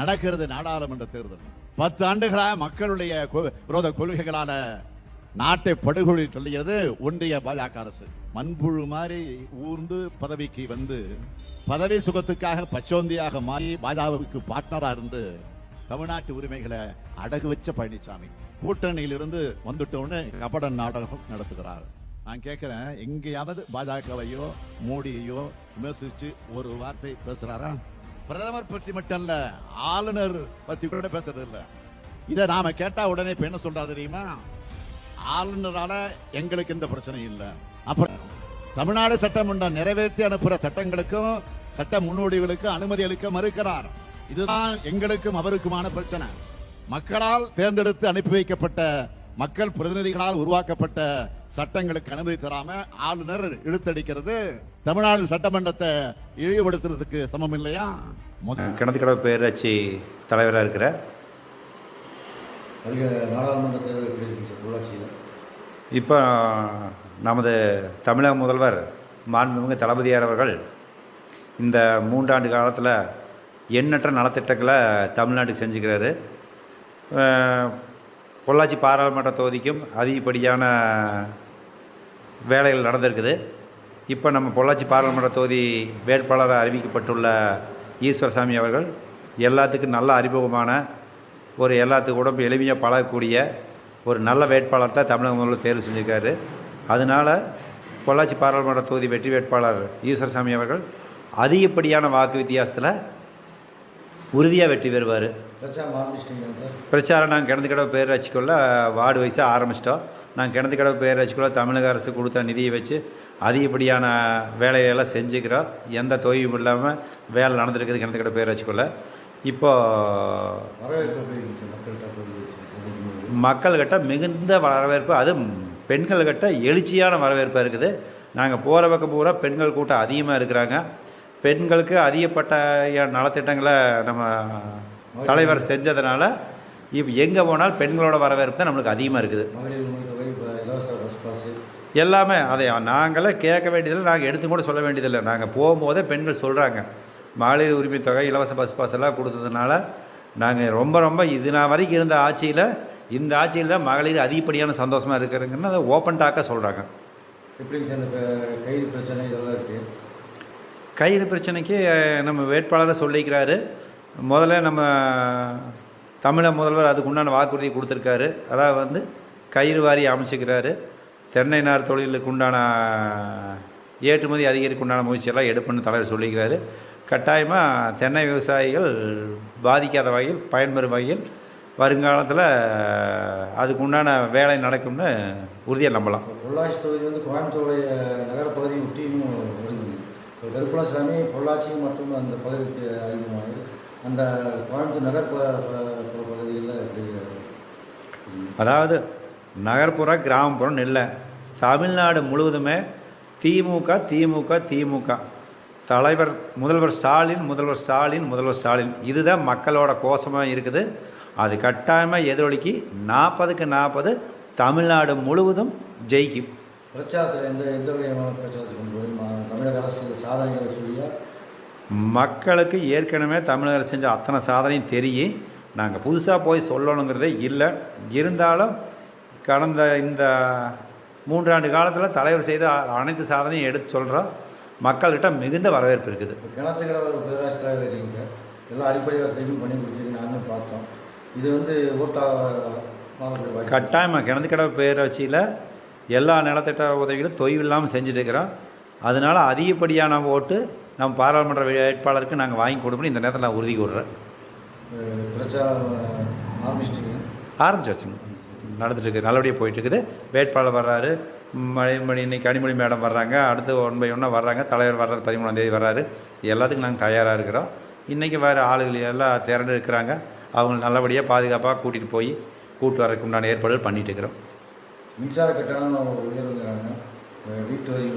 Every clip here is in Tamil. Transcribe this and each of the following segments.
நடக்கிறது நாடாளுமன்ற தேர்தல். பத்து ஆண்டுகளாக மக்களுடைய கொ- விரோத கொள்கைகளால நாட்டை படுகொலை தள்ளியது ஒன்றிய பாஜக அரசு. மண்புழு மாதிரி ஊர்ந்து பதவிக்கு வந்து பதவி சுகத்துக்காக பச்சோந்தியாக மாறி பாஜகவுக்கு பார்ட்னரா இருந்து தமிழ்நாட்டு உரிமைகளை அடகு வச்ச பழனிசாமி கூட்டணியிலிருந்து வந்துட்டோன்னு கபட நாடகம் நடத்துகிறார். நான் கேட்கிறேன் எங்கேயாவது பாஜகவையோ மோடியையோ விமர்சிச்சு ஒரு வார்த்தை பேசுறாரா? பிரதமர் பற்றி மட்டும் இல்ல ஆளுநர் பத்தி கூட பேசுறது இல்ல இத நாம கேட்டா உடனே இப்ப என்ன சொல்றா தெரியுமா? ஆளுநரால எங்களுக்கு எந்த பிரச்சனையும் இல்ல. அப்புறம் தமிழ்நாடு சட்டமன்றம் நிறைவேற்றி அனுப்புற சட்டங்களுக்கும் சட்ட முன்னோடிகளுக்கும் அனுமதி அளிக்க மறுக்கிறார். இதுதான் எங்களுக்கும் அவருக்குமான பிரச்சனை. மக்களால் தேர்ந்தெடுத்து அனுப்பி வைக்கப்பட்ட மக்கள் பிரதிநிதிகளால் உருவாக்கப்பட்ட சட்டங்களுக்கு அனுமதி தராம ஆளுநர் இழுத்தடிக்கிறது. தமிழ்நாடு சட்டமன்றத்தை இழிவுபடுத்துறதுக்கு சமம் இல்லையா? முதல் கிணத்துக்கடவு பேரூராட்சி தலைவராக இருக்கிற நாடாளுமன்ற இப்போ நமது தமிழக முதல்வர் மாண்புமிகு தளபதியார் அவர்கள் இந்த மூன்றாண்டு காலத்தில் எண்ணற்ற நலத்திட்டங்களை தமிழ்நாட்டுக்கு செஞ்சுக்கிறாரு. பொள்ளாச்சி பாராளுமன்ற தொகுதிக்கும் அதிகப்படியான வேலைகள் நடந்திருக்குது. இப்போ நம்ம பொள்ளாச்சி பாராளுமன்ற தொகுதி வேட்பாளராக அறிவிக்கப்பட்டுள்ள ஈஸ்வரசாமி அவர்கள் எல்லாத்துக்கும் நல்ல அறிமுகமான ஒரு எல்லாத்துக்கு உடம்பு எளிமையாக பழகக்கூடிய ஒரு நல்ல வேட்பாளர் தான் தமிழக முதல்வர் தேர்வு செஞ்சிருக்காரு. அதனால் பொள்ளாச்சி பாராளுமன்ற தொகுதி வெற்றி வேட்பாளர் ஈஸ்வரசாமி அவர்கள் அதிகப்படியான வாக்கு வித்தியாசத்தில் உறுதியாக வெற்றி பெறுவார். பிரச்சாரம் நாங்கள் கிணத்து கடவு பேரூராட்சிக்குள்ள வார்டு வைஸாக ஆரம்பிச்சிட்டோம். நாங்கள் கிணத்து கடவு பேரூராட்சிக்குள்ள தமிழக அரசு கொடுத்த நிதியை வச்சு அதிகப்படியான வேலையெல்லாம் செஞ்சுக்கிறோம் எந்த தொய்வும் இல்லாமல் வேலை நடந்துருக்குது கிணத்து கடவு பேரூராட்சிக்குள்ள இப்போது வரவேற்பு மக்கள்கிட்ட மிகுந்த வரவேற்பு அதுவும் பெண்கள்கிட்ட எழுச்சியான வரவேற்பாக இருக்குது. நாங்கள் போகிற பக்கம் பூரா பெண்கள் கூட்டம் அதிகமாக இருக்கிறாங்க. பெண்களுக்கு அதிகப்பட்ட நலத்திட்டங்களை நம்ம தலைவர் செஞ்சதுனால இப்போ எங்கே போனாலும் பெண்களோட வரவேற்பு தான் நம்மளுக்கு அதிகமாக இருக்குது மகளிர் உரிமை தொகை இப்போ இலவச பஸ் பாஸு எல்லாமே அதை நாங்களே கேட்க வேண்டியதில்லை நாங்கள் எடுத்து கூட சொல்ல வேண்டியதில்லை. நாங்கள் போகும்போதே பெண்கள் சொல்கிறாங்க மகளிர் உரிமை தொகை இலவச பஸ் பாஸ் எல்லாம் கொடுத்ததுனால நாங்கள் ரொம்ப ரொம்ப இது நான் வரைக்கும் இருந்த ஆட்சியில் இந்த ஆட்சியில் தான் மகளிர் அதிகப்படியான சந்தோஷமாக இருக்கிறதுங்கன்னு அதை ஓப்பன் டாக்காக சொல்கிறாங்க எப்படிங்க சார் இந்த ப- கைது பிரச்சனை இதெல்லாம் இருக்குது கயிறு பிரச்சனைக்கு நம்ம வேட்பாளரை சொல்லிக்கிறாரு. முதல்ல நம்ம தமிழக முதல்வர் அதுக்கு உண்டான வாக்குறுதி கொடுத்துருக்காரு. அதாவது வந்து கயிறு வாரி அமைச்சிக்கிறாரு. தென்னை நார் தொழிலுக்கு உண்டான ஏற்றுமதி அதிகரிக்கு உண்டான முயற்சியெல்லாம் எடுப்புன்னு தலைவர் சொல்லிக்கிறாரு. கட்டாயமாக தென்னை விவசாயிகள் பாதிக்காத வகையில் பயன்பெறும் வகையில் வருங்காலத்தில் அதுக்கு உண்டான வேலை நடக்கும்னு உறுதியாக நம்பலாம். பொள்ளாச்சி தொகுதி வந்து கோயம்புத்தூருடைய நகரப்பகுதியை ஒட்டியும் இப்போ கருப்பணசாமி பொள்ளாச்சி மற்றும் அந்த பகுதிக்கு அதிகமாகுது அந்த கோயம்புத்தூர் நகர் ப- ப- பகுதிகளில் எப்படி ம். அதாவது நகர்ப்புற கிராமப்புறம் இல்லை தமிழ்நாடு முழுவதுமே திமுக திமுக திமுக. தலைவர் முதல்வர் ஸ்டாலின் முதல்வர் ஸ்டாலின் முதல்வர் ஸ்டாலின். இதுதான் மக்களோட கோஷமாக இருக்குது. அது கட்டாயமாக எதிரொலிக்கு. நாற்பதுக்கு நாற்பது தமிழ்நாடு முழுவதும் ஜெயிக்கும். பிரச்சாரத்தில் எந்த எந்த வகையான தமிழக அரசு சாதனைகளை சொல்லியா? மக்களுக்கு ஏற்கனவே தமிழக அரசு செஞ்ச அத்தனை சாதனையும் தெரியும். நாங்கள் புதுசாக போய் சொல்லணுங்கிறதே இல்லை. இருந்தாலும் கடந்த இந்த மூன்றாண்டு காலத்தில் தலைவர் செய்த அனைத்து சாதனையும் எடுத்து சொல்கிறோம் மக்கள்கிட்ட மிகுந்த வரவேற்பு இருக்குது. இப்போ கிணத்துக்கடை ஒரு பேராட்சி தலைவர் இருக்கீங்க சார். எல்லா அடிப்படை வசதிகளும் பண்ணி கொடுத்துருக்கு நாங்களும் பார்த்தோம். இது வந்து ஓட்டா கட்டாயமாக கிணத்து கடவு பேரூராட்சியில் எல்லா நிலத்திட்ட உதவிகளும் தொய்வு இல்லாமல் செஞ்சுட்டு இருக்கிறோம். அதனால் அதிகப்படியான ஓட்டு நம்ம பாராளுமன்ற வேட்பாளருக்கு நாங்கள் வாங்கி கொடுப்போம்னு இந்த நேரத்தில் நான் உறுதி கூடுறேன் பிரச்சாரம் ஆரம்பிச்சிட்டிங்க. ஆரம்பிச்சாச்சுங்க. நடந்துட்டு இருக்குது நல்லபடியாக போயிட்டு இருக்குது வேட்பாளர் வர்றாரு. மணி மணி இன்னைக்கு கனிமொழி மேடம் வர்றாங்க. அடுத்து ஒன் பை ஒன்னாக வர்றாங்க. தலைவர் வர்றாரு பதிமூணாம் தேதி வர்றாரு. எல்லாத்துக்கும் நாங்கள் தயாராக இருக்கிறோம். இன்றைக்கி வேறு ஆளுகள் எல்லாம் திரண்டு இருக்கிறாங்க அவங்க நல்லபடியாக பாதுகாப்பாக கூட்டிகிட்டு போய் கூட்டு வரதுக்கு உண்டான ஏற்பாடுகள் பண்ணிட்டு இருக்கிறோம். மின்சார கட்டணம் வீட்டு வரி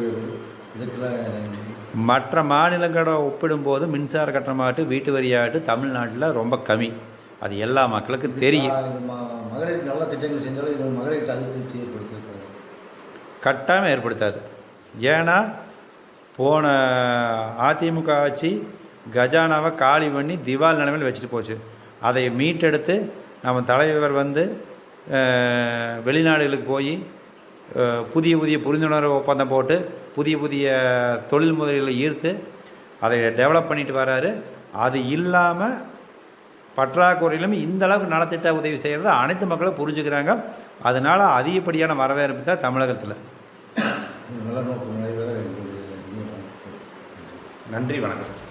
இதுக்கெல்லாம் மற்ற மாநிலங்களோட ஒப்பிடும்போது மின்சார கட்டணமாகட்டும் வீட்டு வரியாகட்டும் தமிழ்நாட்டில் ரொம்ப கம்மி. அது எல்லா மக்களுக்கும் தெரியும். மகளிருக்கு நல்ல திட்டங்கள் செஞ்சாலும் மகளிருக்கு அதிருப்தி ஏற்படுத்திருக்காங்க கட்டாயம் ஏற்படுத்தாது. ஏன்னா போன அதிமுக ஆட்சி கஜானாவை காலி பண்ணி திவால் நிலைமையில் வச்சுட்டு போச்சு. அதை மீட்டெடுத்து நம்ம தலைவர் வந்து வெளிநாடுகளுக்கு போய் புதிய புதிய புரிந்துணர்வு ஒப்பந்தம் போட்டு புதிய புதிய தொழில் முதலீடுகளை ஈர்த்து அதை டெவலப் பண்ணிட்டு வராரு. அது இல்லாமல் பற்றாக்குறையிலும் இந்த அளவுக்கு நலத்திட்ட உதவி செய்கிறது அனைத்து மக்களும் புரிஞ்சுக்கிறாங்க. அதனால அதிகப்படியான வரவேற்பு தான் தமிழகத்தில். நன்றி வணக்கம்.